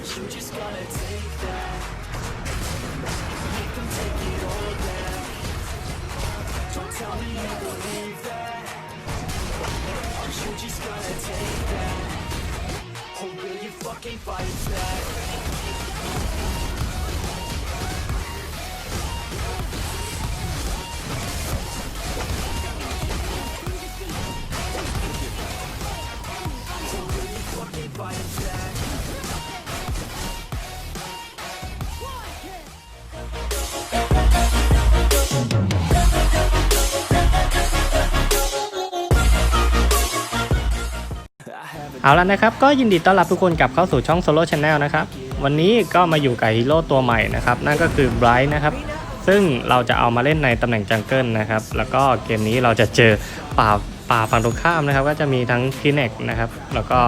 you just gotta take that. Make them take it all back. Don't tell me you believe that. You just gotta take that. Will you fucking fight back? เอาละนะครับก็ยินดีต้อนรับทุกคนกลับเข้าสู่ช่อง Solo Channel นะครับวันนี้ก็มาอยู่กับฮีโร่ตัวใหม่นะครับนั่นก็คือ Bright นะครับซึ่งเราจะเอามาเล่นในตำแหน่งจังเกิลนะครับแล้วก็เกมนี้เราจะเจอป่าป่าฝั่งตรงข้ามนะครับก็จะมีทั้งพีเน็กนะครับแล้วก็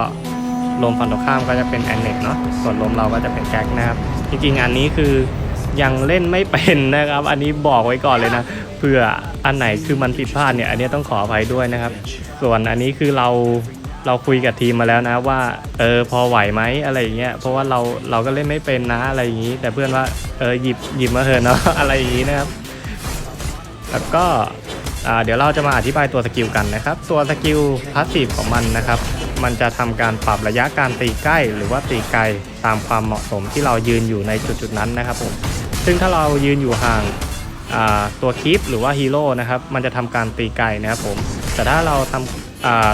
ลมฝั่งตรงข้ามก็จะเป็นแอนเน็กเนาะส่วนลมเราก็จะเป็นแจ็คนะครับจริงๆอันนี้คือยังเล่นไม่เป็นนะครับ อันนี้บอกไว้ก่อนเลยนะเพื่ออันไหนคือมันผิดพลาดเนี่ยอันนี้ต้องขออภัยด้วยนะครับ ส่วนอันนี้คือเรา เราคุยกับทีมมาแล้วนะว่าเออพอไหวไหมอะไรอย่างเงี้ยเพราะว่าเราเราก็เล่นไม่เป็นนะอะไรอย่างงี้ แต่เพื่อนว่าเออหยิบหยิบมาเถอะเนาะอะไรอย่างงี้นะครับ แล้วก็เดี๋ยวเราจะมาอธิบายตัวสกิลกันนะครับ ตัวสกิลพาสซีฟของมันนะครับ มันจะทำการปรับระยะการตีใกล้ หรือว่าตีไกลตามความเหมาะสมที่เรายืนอยู่ในจุดๆนั้นนะครับผมซึ่งถ้าเรายืนอยู่ห่างตัวคีปหรือว่าฮีโร่นะครับมันจะทำการตีไกลนะครับผมแต่ถ้าเราทำอ่า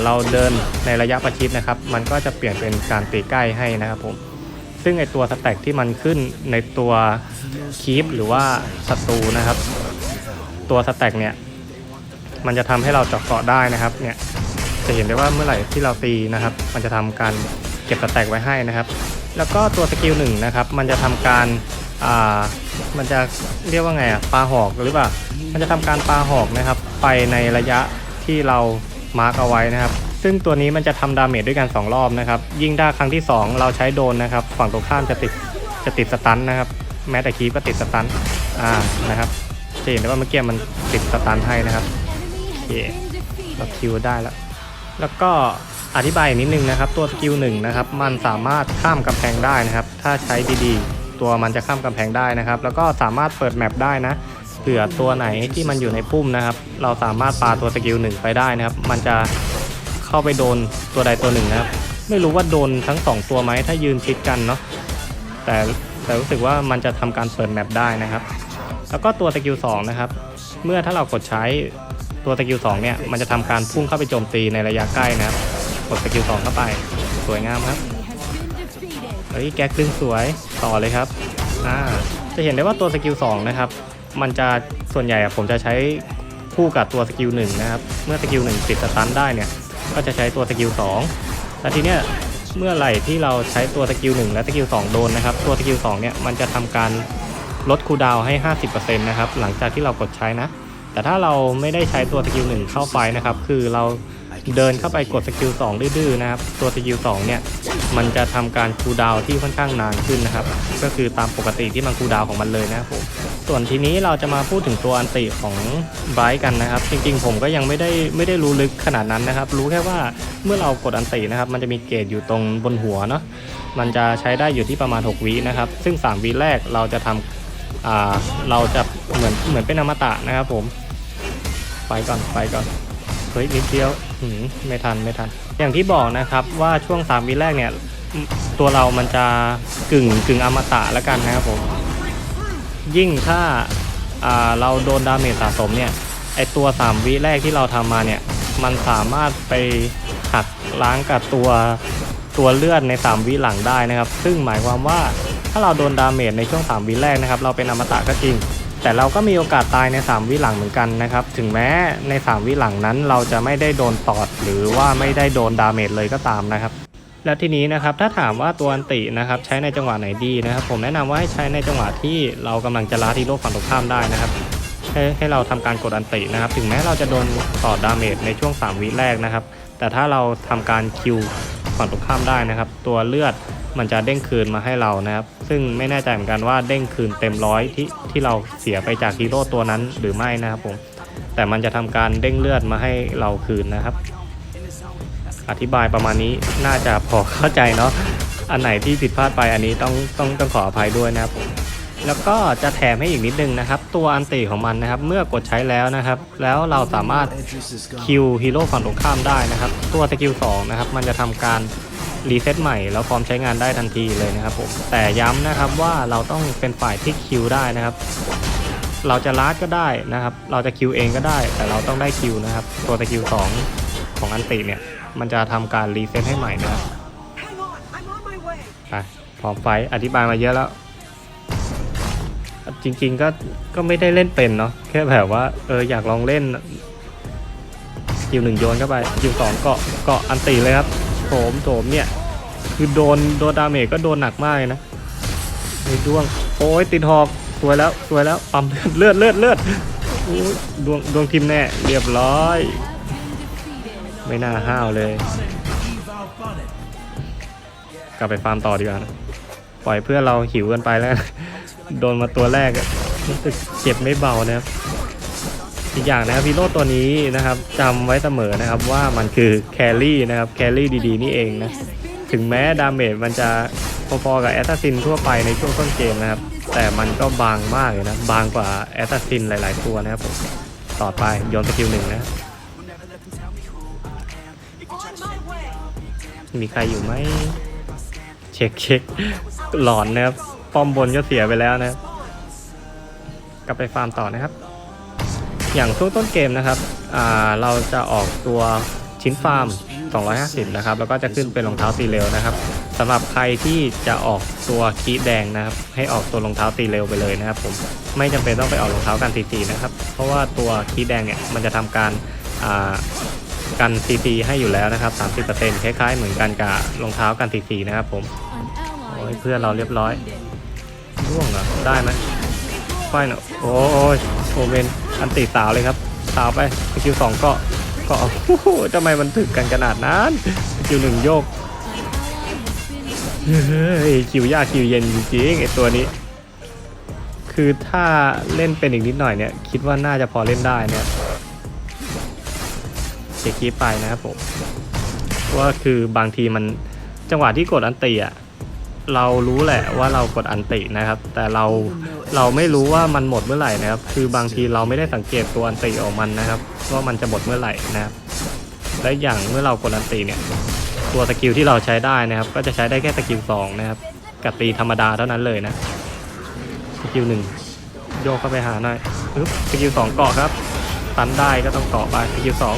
เราเดินในระยะประชิดนะครับ มันก็จะเปลี่ยนเป็นการตีใกล้ให้นะครับผมซึ่งไอตัวสแต็กที่มันขึ้นในตัวคีปหรือว่าศัตรูนะครับ ตัวสแต็กเนี่ยมันจะทำให้เราเจาะเกาะได้นะครับเนี่ยจะเห็นได้ว่าเมื่อไหร่ที่เราตีนะครับ มันจะทำการเก็บสแต็กไว้ให้นะครับ แล้วก็ตัวสกิลหนึ่งนะครับ มันจะทำการอ่ามันจะเรียกว่าไงอะปลาหอกหรือเปล่ามันจะทำการปลาหอกนะครับ ไปในระยะที่เรา มาร์กเอาไว้นะครับ ซึ่งตัวนี้มันจะทำดาเมจด้วยกัน 2 รอบนะครับ ยิงถ้าครั้งที่ 2 เราใช้โดนนะครับ ฝั่งตรงข้ามจะติดจะติดสตันนะครับ แม้แต่คีก็ติดสตันอ่านะครับจะเห็นได้ว่าเมื่อกี้มันติดสตันให้นะครับโอเคเราคิวได้แล้ว แล้วก็อธิบายนิดนึงนะครับ ตัวสกิลหนึ่งนะครับ มันสามารถข้ามกำแพงได้นะครับ ถ้าใช้ดีๆ ตัวมันจะข้ามกำแพงได้นะครับ แล้วก็สามารถเปิดแมปได้นะ เผื่อตัวไหนที่มันอยู่ในปุ่มนะครับ เราสามารถปาตัวสกิลหนึ่งไปได้นะครับ มันจะเข้าไปโดนตัวใดตัวหนึ่งนะครับ ไม่รู้ว่าโดนทั้งสองตัวไหมถ้ายืนชิดกันเนาะแต่แต่รู้สึกว่ามันจะทำการเปิดแมปได้นะครับ แล้วก็ตัวสกิล2นะครับ เมื่อถ้าเรากดใช้ตัวสกิล2เนี่ยมันจะทำการพุ่งเข้าไปโจมตีในระยะใกล้นะครับ กดสกิล2เข้าไปสวยงามครับเฮ้ยแก๊กดึงสวยต่อเลยครับอ่าจะเห็นได้ว่าตัวสกิล2นะครับ มันจะส่วนใหญ่ผมจะใช้คู่กับตัวสกิล1นะครับ เมื่อสกิล1ติดสตันได้เนี่ย ก็จะใช้ตัวสกิล2แล้วทีเนี้ยเมื่อไหร่ที่เราใช้ตัวสกิล1และสกิล2โดนนะครับ ตัวสกิล2เนี่ยมันจะทำการลดคูดาวให้ 50%นะครับ หลังจากที่เรากดใช้นะ แต่ถ้าเราไม่ได้ใช้ตัวสกิล1เข้าไปนะครับ คือเราเดินเข้าไปกดสกิล2ดื้อๆนะครับ ตัวสกิล2เนี่ยมันจะทำการคูดาวที่ค่อนข้างนานขึ้นนะครับ ก็คือตามปกติที่มันคูดาวของมันเลยนะครับผม ส่วนทีนี้เราจะมาพูดถึงตัวอันติของไบรท์กันนะครับ จริงๆ ผมก็ยังไม่ได้ไม่ได้รู้ลึกขนาดนั้นนะครับ รู้แค่ว่าเมื่อเรากดอันตินะครับ มันจะมีเกจอยู่ตรงบนหัวเนาะมันจะใช้ได้อยู่ที่ประมาณ 6วินะครับ ซึ่ง 3วิแรกเราจะทำอ่าเราจะเหมือนเหมือนเป็นอมตะนะครับผม ไปก่อนไปก่อนเฮ้ยนิดเดียวหืมไม่ทันไม่ทัน อย่างที่บอกนะครับว่าช่วง3วิแรกเนี่ยตัวเรามันจะกึ่งกึ่งอมตะแล้วกันนะครับผม ยิ่งถ้าาเราโดนดาเมจสะสมเนี่ยไอตัว 3 วิแรกที่เราทำมาเนี่ยมันสามารถไปหักล้างกับตัวตัวเลือดใน 3 วิหลังได้นะครับ ซึ่งหมายความว่าถ้าเราโดนดาเมจในช่วง 3 วิแรกนะครับ เราเป็นอมตะก็จริง แต่เราก็มีโอกาสตายใน 3 วิหลังเหมือนกันนะครับ ถึงแม้ใน 3 วิหลังนั้นเราจะไม่ได้โดนตอด หรือว่าไม่ได้โดนดาเมจเลยก็ตามนะครับ แล้วทีนี้นะครับถ้าถามว่าตัวอันตินะครับใช้ในจังหวะไหนดีนะครับ ผมแนะนำว่าให้ใช้ในจังหวะที่เรากำลังจะล้าที่โร่ฝั่งตรงข้ามได้นะครับให้ให้เราทำการกดอันตินะครับ ถึงแม้เราจะโดนต่อดาเมจในช่วง 3 วิแรกนะครับ แต่ถ้าเราทำการคิวฝั่งตรงข้ามได้นะครับ ตัวเลือดมันจะเด้งคืนมาให้เรานะครับ ซึ่งไม่แน่ใจเหมือนกันว่าเด้งคืนเต็มร้อยที่ที่เราเสียไปจากฮีโร่ตัวนั้นหรือไม่นะครับผมแต่มันจะทำการเด้งเลือดมาให้เราคืนนะครับ อธิบายประมาณนี้น่าจะพอเข้าใจเนาะอันไหนที่ผิดพลาดไปอันนี้ต้องต้องต้องขออภัยด้วยนะครับผมแล้วก็จะแถมให้อีกนิดนึงนะครับ ตัวอันติของมันนะครับ เมื่อกดใช้แล้วนะครับ แล้วเราสามารถคิวฮีโร่ฝั่งตรงข้ามได้นะครับ ตัวสกิล2นะครับ มันจะทำการรีเซ็ตใหม่แล้วพร้อมใช้งานได้ทันทีเลยนะครับผมแต่ย้ำนะครับว่าเราต้องเป็นฝ่ายที่คิวได้นะครับ เราจะลาดก็ได้นะครับ เราจะคิวเองก็ได้ แต่เราต้องได้คิวนะครับ ตัวสกิล2ของอันติเนี่ย มันจะทำการรีเซ็ตให้ใหม่นะไปพร้อมไฟอธิบายมาเยอะแล้ว จริงๆก็ก็ไม่ได้เล่นเป็นเนาะแค่แบบว่าเอออยากลองเล่นสกิลหนึ่งโยนเข้าไปสกิลสองเกาะเกาะอันตีเลยครับโถมโถมเนี่ย คือโดนโดนดาเมจก็โดนหนักมากเลยนะไอ้ดวง โอ้ยติดหอกสวยแล้วสวยแล้วปั๊มเลือดเลือดเลือดเลือดโอ้ยดวงดวงทิมแน่เรียบร้อย ไม่น่าห้าวเลย กลับไปฟาร์มต่อดีกว่านะปล่อยเพื่อนเราหิวกันไปแล้ว โดนมาตัวแรกรู้สึกเจ็บไม่เบานะครับอีกอย่างนะครับพีโร่ตัวนี้นะครับจำไว้เสมอนะครับว่ามันคือแครี่นะครับแครี่ดีๆ นี่เองนะถึงแม้ดาเมจมันจะพอๆกับแอตตาซินทั่วไปในช่วงต้นเกมนะครับ แต่มันก็บางมากเลยนะ บางกว่าแอตตาซินหลายๆตัวนะครับต่อไปโยนสกิลหนึ่งนะ มีใครอยู่ไหมเช็คเช็คหลอนนะครับ ป้อมบนก็เสียไปแล้วนะครับกลับไปฟาร์มต่อนะครับ อย่างช่วงต้นเกมนะครับอ่าเราจะออกตัวชิ้นฟาร์ม 250 นะครับ แล้วก็จะขึ้นเป็นรองเท้าตีเร็วนะครับสำหรับใครที่จะออกตัวคีแดงนะครับ ให้ออกตัวรองเท้าตีเร็วไปเลยนะครับผมไม่จำเป็นต้องไปออกรองเท้ากันตีๆนะครับ เพราะว่าตัวคีแดงเนี่ยมันจะทำการอ่า กันซีซีให้อยู่แล้วนะครับ 30%คล้ายๆเหมือนกันกับรองเท้ากันซีซีนะครับผมโอ้ยเพื่อนเราเรียบร้อยร่วงเหรอได้ไหมไฟหน่อโอ้ยโอเมนอันติสาวเลยครับสาวไปสกิลสองเกาะเกาะโอ้โหทำไมมันถึกกันขนาดนั้นสกิลหนึ่งโยกเฮ้ยคิวยากคิวเย็นจริงๆไอตัวนี้ คือถ้าเล่นเป็นอีกนิดหน่อยเนี่ย คิดว่าน่าจะพอเล่นได้เนี่ย เช็คคีปไปนะครับผมว่าคือบางทีมันจังหวะที่กดอันติอะเรารู้แหละว่าเรากดอันตินะครับ แต่เราเราไม่รู้ว่ามันหมดเมื่อไหร่นะครับ คือบางทีเราไม่ได้สังเกตตัวอันติของมันนะครับว่ามันจะหมดเมื่อไหร่นะครับ และอย่างเมื่อเรากดอันติเนี่ย ตัวสกิลที่เราใช้ได้นะครับ ก็จะใช้ได้แค่สกิลสองนะครับกับตีธรรมดาเท่านั้นเลยนะสกิลหนึ่งโยกเข้าไปหาหน่อยปึ๊บสกิลสองเกาะครับตันได้ก็ต้องเกาะไปสกิลสอง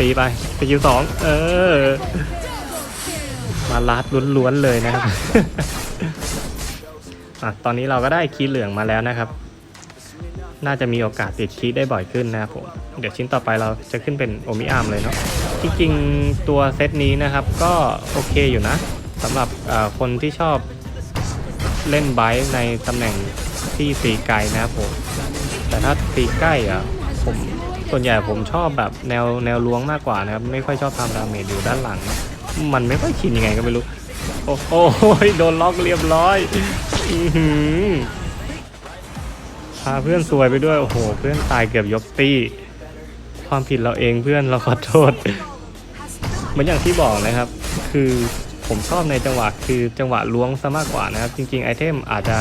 ตีไปสกิลสองเออ มาลัดล้วนๆเลยนะครับอะตอนนี้เราก็ได้คีย์เหลืองมาแล้วนะครับ น่าจะมีโอกาสติดคีย์ได้บ่อยขึ้นนะครับผมเดี๋ยวชิ้นต่อไปเราจะขึ้นเป็นโอมิอาร์มเลยเนาะจริงๆตัวเซตนี้นะครับก็โอเคอยู่นะสำหรับคนที่ชอบเล่นไบค์ในตำแหน่งที่ตีไกลนะครับผมแต่ถ้าตีใกล้อะผม ส่วนใหญ่ผมชอบแบบแนวแนวล้วงมากกว่านะครับ ไม่ค่อยชอบทำดาเมจอยู่ด้านหลัง มันไม่ค่อยชินยังไงก็ไม่รู้ โอ้โหโดนล็อกเรียบร้อยอือหือพาเพื่อนซวยไปด้วย โอ้โห เพื่อนตายเกือบยกตี้ ความผิดเราเองเพื่อนเราขอโทษ เหมือนอย่างที่บอกนะครับ คือผมชอบในจังหวะคือจังหวะล้วงซะมากกว่านะครับ จริงๆไอเทมอาจจะ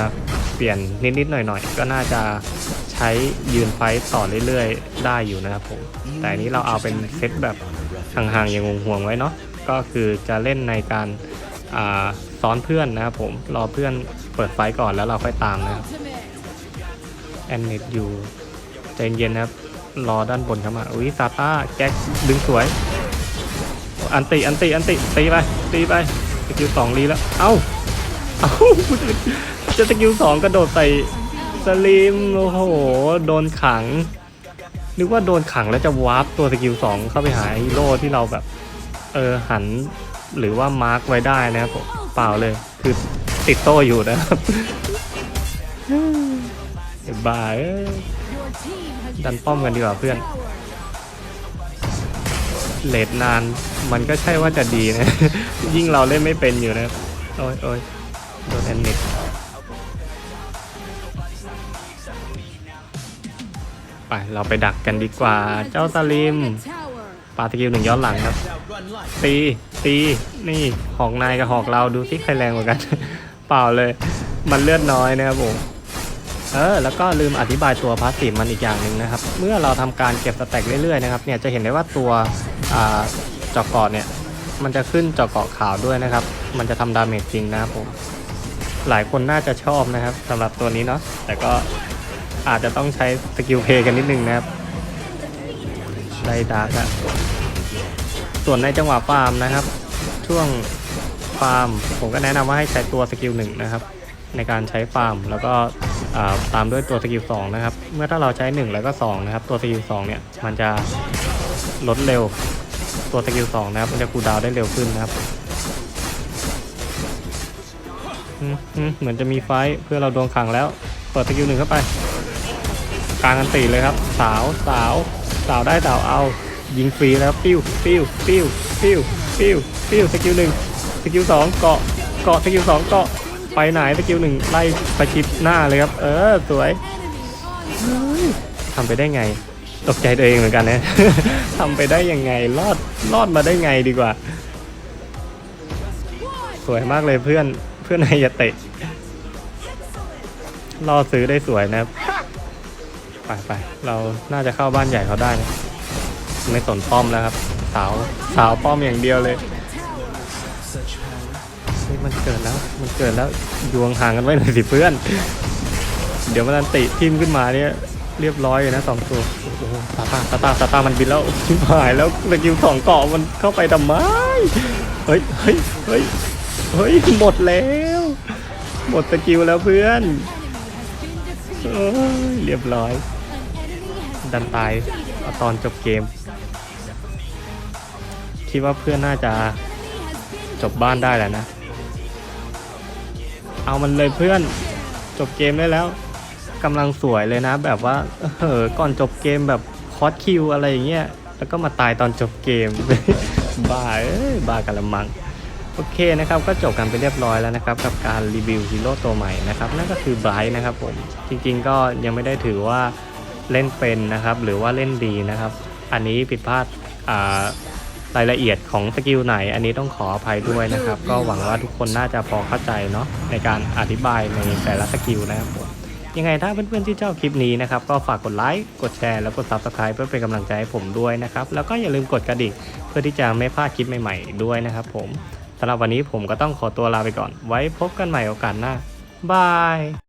เปลี่ยนนิดๆหน่อยๆ ก็น่าจะ ใช้ยืนไฟต่อเรื่อยๆ ได้อยู่นะครับผม แต่อันนี้เราเอาเป็นเซตแบบห่างๆอย่างห่วงๆไว้เนาะ ก็คือจะเล่นในการซ้อนเพื่อนนะครับผม รอเพื่อนเปิดไฟก่อนแล้วเราค่อยตามนะครับแอนเนตอยู่ใจเย็นๆนะครับ รอด้านบนเข้ามาอุ้ยซาต้าแก๊กดึงสวย อันติ อันติ อันติ ตีไป ตีไปสกิลสองรีแล้ว เอ้า เอ้า จะสกิลสองกระโดดใส่ สลิม โอ้โห โดนขัง นึกว่าโดนขังแล้วจะวาร์ปตัวสกิลสองเข้าไปหาฮีโร่ที่เราแบบ เออ หันหรือว่ามาร์กไว้ได้นะครับผมเปล่าเลย คือติดโต้อยู่นะครับบ้ายดันป้อมกันดีกว่าเพื่อนเลดนานมันก็ใช่ว่าจะดีนะ ยิ่งเราเล่นไม่เป็นอยู่นะครับโอ้ยโอ้ยโดนแอนนิด ไปเราไปดักกันดีกว่า เจ้าสลิมปาสกิลหนึ่งย้อนหลังครับ ตีตีนี่หอกนายกับหอกเราดูที่ใครแรงกว่ากัน เปล่าเลย มันเลือดน้อยนะครับผมเออแล้วก็ลืมอธิบายตัวพาสซีฟมันอีกอย่างหนึ่งนะครับ เมื่อเราทำการเก็บสแต็กเรื่อยๆนะครับเนี่ยจะเห็นได้ว่าตัวอ่าเจอกเกาะเนี่ยมันจะขึ้นเจอกเกาะขาวด้วยนะครับ มันจะทำดาเมจจริงนะครับผมหลายคนน่าจะชอบนะครับสำหรับตัวนี้เนาะแต่ก็ อาจจะต้องใช้สกิลเพย์กันนิดนึงนะครับไดดาร์กอะส่วนในจังหวะฟาร์มนะครับ ช่วงฟาร์ม ผมก็แนะนำว่าให้ใช้ตัวสกิลหนึ่งนะครับ ในการใช้ฟาร์ม แล้วก็ตามด้วยตัวสกิลสองนะครับ เมื่อถ้าเราใช้ 1 แล้วก็2นะครับ ตัวสกิลสองเนี่ยมันจะลดเร็ว ตัวสกิลสองนะครับ มันจะคูลดาวได้เร็วขึ้นนะครับเหมือนจะมีไฟเพื่อเราโดนขังแล้ว เปิดสกิลหนึ่งเข้าไป กลางอันตีเลยครับ สาวสาวสาวได้สาวเอา ยิงฟรีแล้วปิ้วปิ้วปิ้วปิ้วปิ้วปิ้วสกิลหนึ่งสกิลสองเกาะเกาะสกิลสองเกาะไปไหนสกิลหนึ่งไล่ประชิดหน้าเลยครับ เออสวยทำไปได้ไง ตกใจตัวเองเหมือนกันนะทำไปได้ยังไงรอดรอดมาได้ไงดีกว่า สวยมากเลยเพื่อนเพื่อนไฮยาเตะรอซื้อได้สวยนะครับ ไปไปเราน่าจะเข้าบ้านใหญ่เขาได้นะไม่สนป้อมแล้วครับ สาวสาวป้อมอย่างเดียวเลยเฮ้ยมันเกิดแล้วมันเกิดแล้วยวงห่างกันไว้หน่อยสิเพื่อน เดี๋ยวมันอันติทิมขึ้นมาเนี่ยเรียบร้อยเลยนะสองตัวโอ้โหซาตาซาตาซาตามันบินแล้วชิบหายแล้วสกิลสองเกาะมันเข้าไปทำไมเฮ้ยเฮ้ยเฮ้ยเฮ้ยหมดแล้ว หมดสกิลแล้วเพื่อนเอ้ยเรียบร้อย ดันตายตอนจบเกม คิดว่าเพื่อนน่าจะจบบ้านได้แหละนะ เอามันเลยเพื่อนจบเกมได้แล้วกำลังสวยเลยนะ แบบว่าเออก่อนจบเกมแบบคอสคิวอะไรอย่างเงี้ยแล้วก็มาตายตอนจบเกม บ้าเอ้ยบ้ากันละมังโอเคนะครับก็จบกันไปเรียบร้อยแล้วนะครับกับการรีวิวฮีโร่ตัวใหม่นะครับนั่นก็คือไบรท์นะครับผมจริงๆก็ยังไม่ได้ถือว่า เล่นเป็นนะครับ หรือว่าเล่นดีนะครับ อันนี้ผิดพลาดอ่ารายละเอียดของสกิลไหน อันนี้ต้องขออภัยด้วยนะครับ ก็หวังว่าทุกคนน่าจะพอเข้าใจเนาะในการอธิบายในแต่ละสกิลนะครับผมยังไงถ้าเพื่อนๆที่ชอบคลิปนี้นะครับ ก็ฝากกดไลค์กดแชร์แล้วกด subscribe เพื่อเป็นกำลังใจให้ผมด้วยนะครับ แล้วก็อย่าลืมกดกระดิ่งเพื่อที่จะไม่พลาดคลิปใหม่ๆด้วยนะครับผมสำหรับวันนี้ผมก็ต้องขอตัวลาไปก่อน ไว้พบกันใหม่โอกาสหน้าบาย